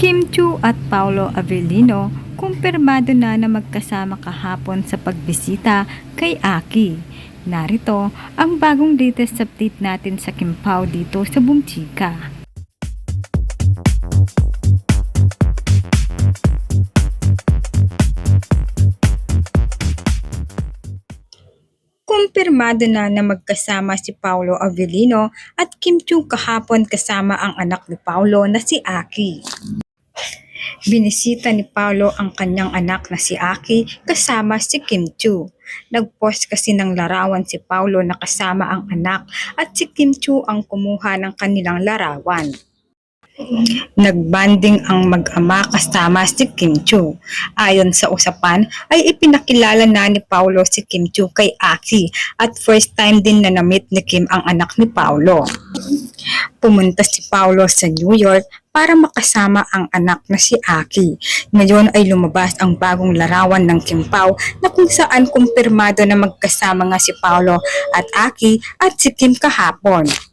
Kim Chu at Paulo Avellino kumpirmado na na magkasama kahapon sa pagbisita kay Aki. Narito ang bagong latest update natin sa Kim Pao dito sa Bumchika. Kumpirmado na na magkasama si Paulo Avellino at Kim Chu kahapon kasama ang anak ni Paulo na si Aki. Binisita ni Paulo ang kanyang anak na si Aki kasama si Kim Chu. Nagpost kasi ng larawan si Paulo na kasama ang anak at si Kim Chu ang kumuha ng kanilang larawan. Nagbanding ang mag-ama kasama si Kim Chu. Ayon sa usapan ay ipinakilala na ni Paulo si Kim Chu kay Aki at first time din na namit ni Kim ang anak ni Paulo. Pumunta si Paulo sa New York para makasama ang anak na si Aki. Ngayon ay lumabas ang bagong larawan ng Kim Pao na kung saan kumpirmado na magkasama nga si Paulo at Aki at si Kim kahapon.